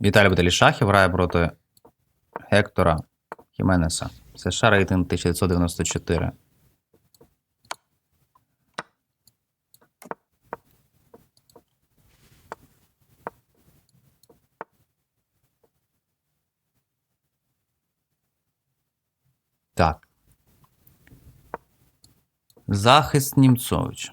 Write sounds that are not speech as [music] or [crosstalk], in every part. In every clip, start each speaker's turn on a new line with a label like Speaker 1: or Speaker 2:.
Speaker 1: Віталій Баталішахів грає проти Гектора Хіменеса. США рейтинг 1994. Так. Захист Німцович.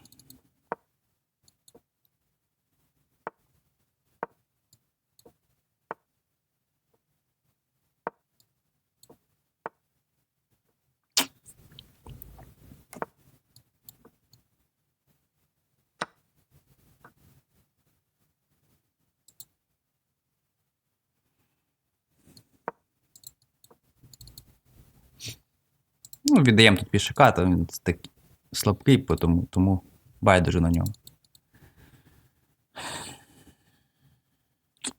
Speaker 1: Ну, віддаємо тут пішака, то він такий слабкий, тому, тому байдуже на нього.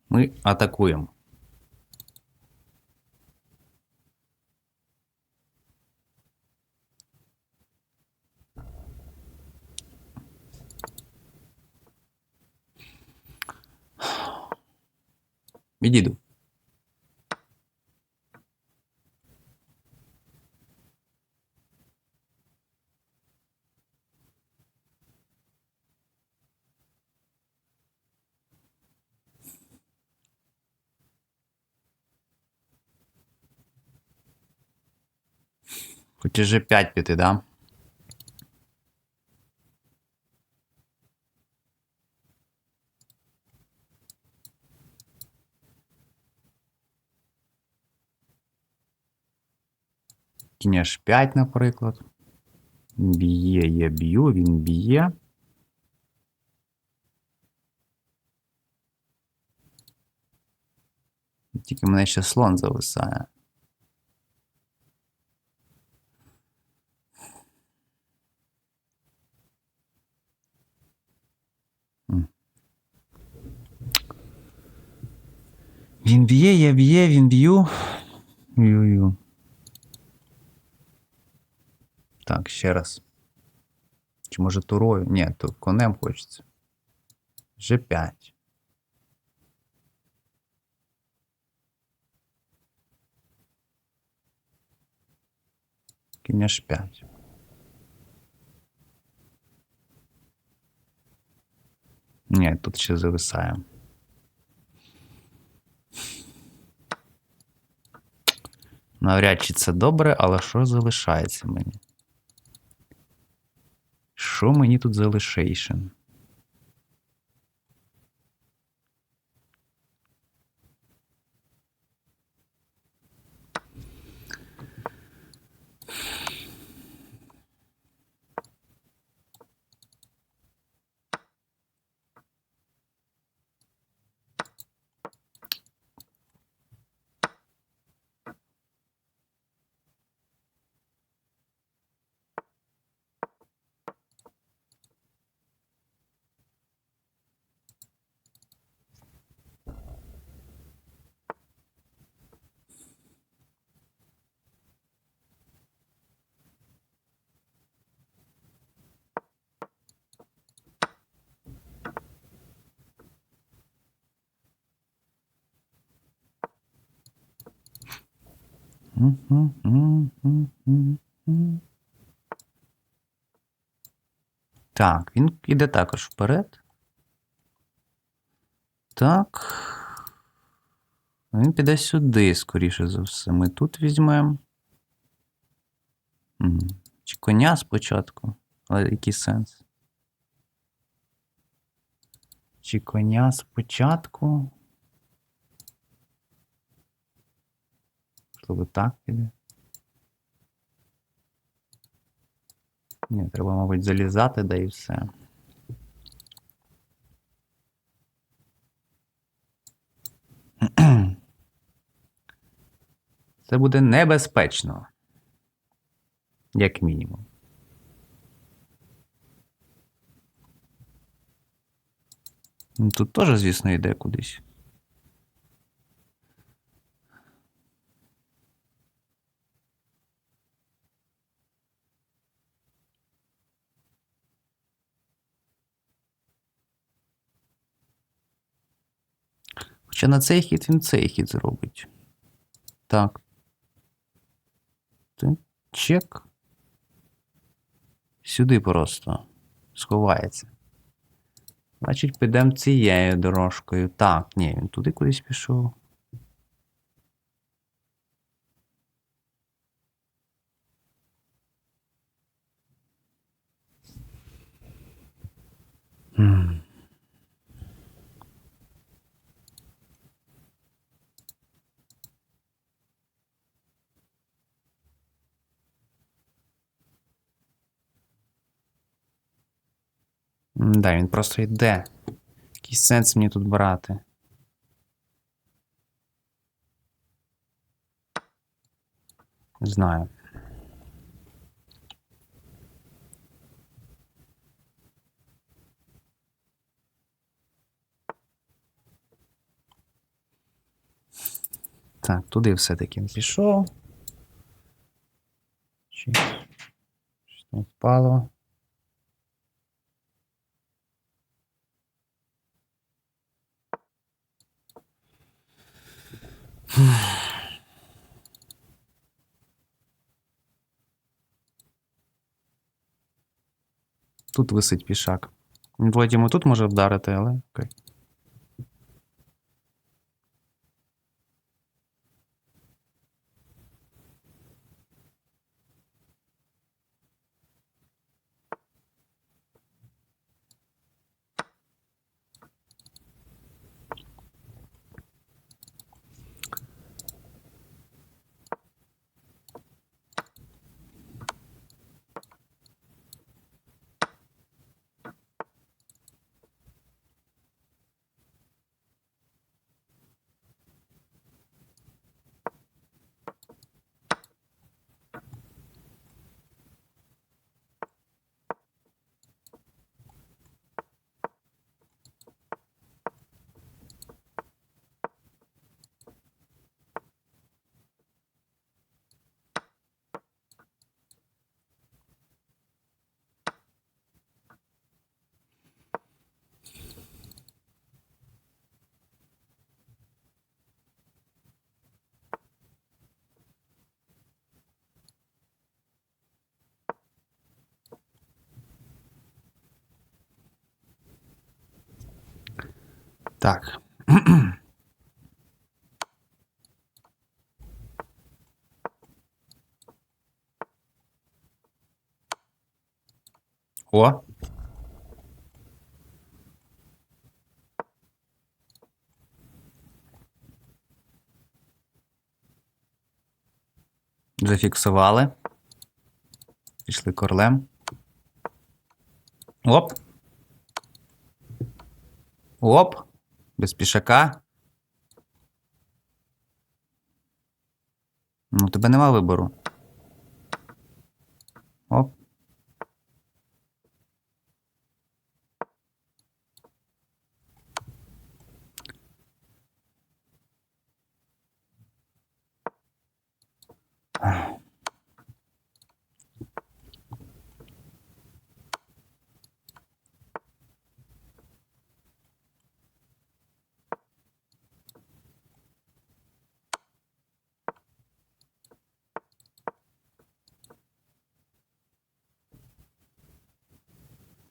Speaker 1: Ми атакуємо. Відійду. Хочеш же 5 піти, да? Кінь аж 5, наприклад. Б'є, я б'ю, він б'є. Тільки мене ще слон зависає. Він б'є, я б'є, він б'ю. Ю-ю. Так, ще раз. Чи може турою? Ні, то конем хочеться. G5. Кінь H5. Ні, тут ще зависає. Навряд чи це добре, але що залишається мені? Що мені тут залишейшн? Так, він іде також вперед. Так. Він піде сюди, скоріше за все. Ми тут візьмемо. Чи коня спочатку? Але який сенс? Чи коня спочатку? Можливо, так піде. Ні, треба, мабуть, залізати, да і все. [clears throat] Це буде небезпечно. Як мінімум. Ну, Тут теж, звісно, йде кудись. Ще на цей хід він цей хід зробить. Так. Чек. Сюди просто сховається. Значить, підемо цією дорожкою. Так, ні, він туди кудись пішов. Хм. Да, він просто йде. Який сенс мені тут брати? Не знаю. Так, туди все-таки пішов. Щось там впало. Тут висить пішак. Він вроді тут може вдарити, але окей. Так. О. Зафіксували. Пішли корлем. Оп. Оп. Без пішака. Ну, тебе нема вибору. Оп.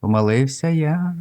Speaker 1: Помилився я.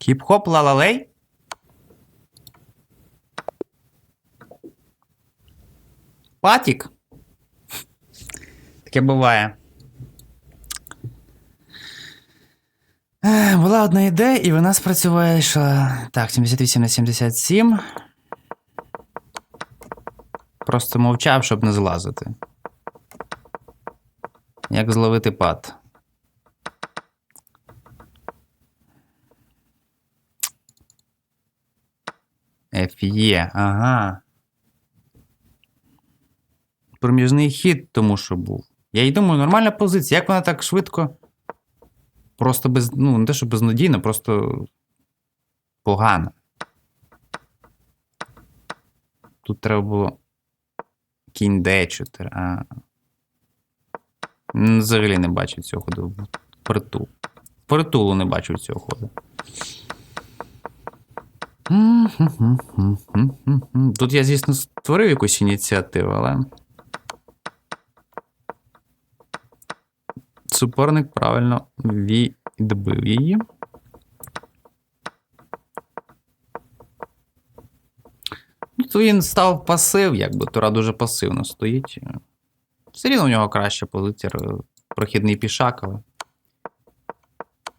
Speaker 1: Хіп-хоп лалалей? Патік? Таке буває. Була одна ідея, і вона спрацювала. Так, 78 на 77. Просто мовчав, щоб не злазити. Як зловити пад. Ф'є, ага. Проміжний хід тому, що був. Я й думаю, нормальна позиція. Як вона так швидко? Просто без. Ну, не те, що безнадійно, просто погано. Тут треба було. Кінь D4. А. Взагалі не бачив цього ходу. Притул. Притулу не бачив цього ходу. Тут я, звісно, створив якусь ініціативу, але. Суперник правильно відбив її. Ну, то він став пасив, якби Тура дуже пасивно стоїть. Все рівно у нього краща позиція. Прохідний пішак, але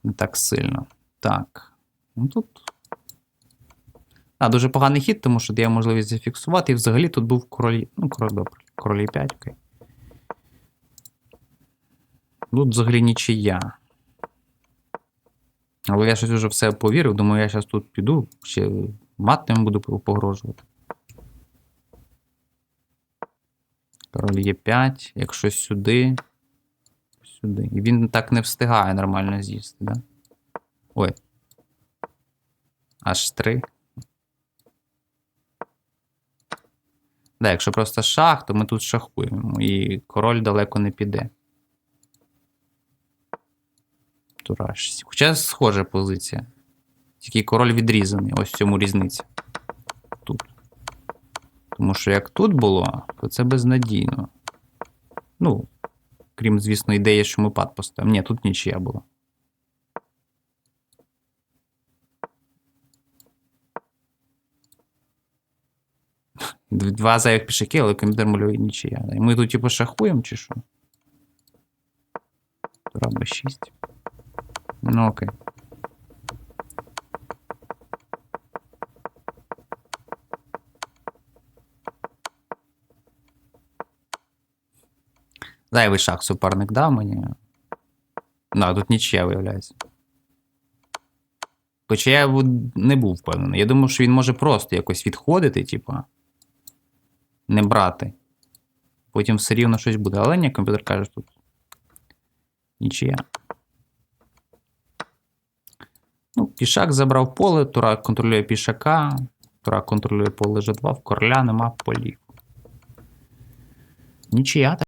Speaker 1: не так сильно. Так. Ну тут. А, дуже поганий хід, тому що дає можливість зафіксувати. І взагалі тут був король. Ну, король добре. Король 5, окей. Тут взагалі нічия. Але я щось вже все повірив. Думаю, я зараз тут піду, ще матним буду погрожувати. Король є 5, якщо сюди. Сюди. І він так не встигає нормально з'їсти, да? Ой. Аж 3. Да, якщо просто шах, то ми тут шахуємо. І король далеко не піде. Тураж. Хоча схожа позиція. Тільки король відрізаний. Ось в цьому різниця. Тут. Тому що як тут було, то це безнадійно. Ну, крім, звісно, ідеї, що ми пад поставимо. Ні, тут нічия була. Два зайвих пішаки, але комп'ютер малює нічия. І ми тут, типу, шахуємо чи що? Тура Б6. Ну, окей. Зайвий шах суперник дав мені. Ну, а тут нічия виявляється. Хоча я не був впевнений. Я думав, що він може просто якось відходити, типа. Не брати. Потім все рівно щось буде. Але ні, комп'ютер каже, тут. Нічия. Ну, пішак забрав поле, Тура контролює пішака, Тура контролює поле G2, в короля нема полів. Нічия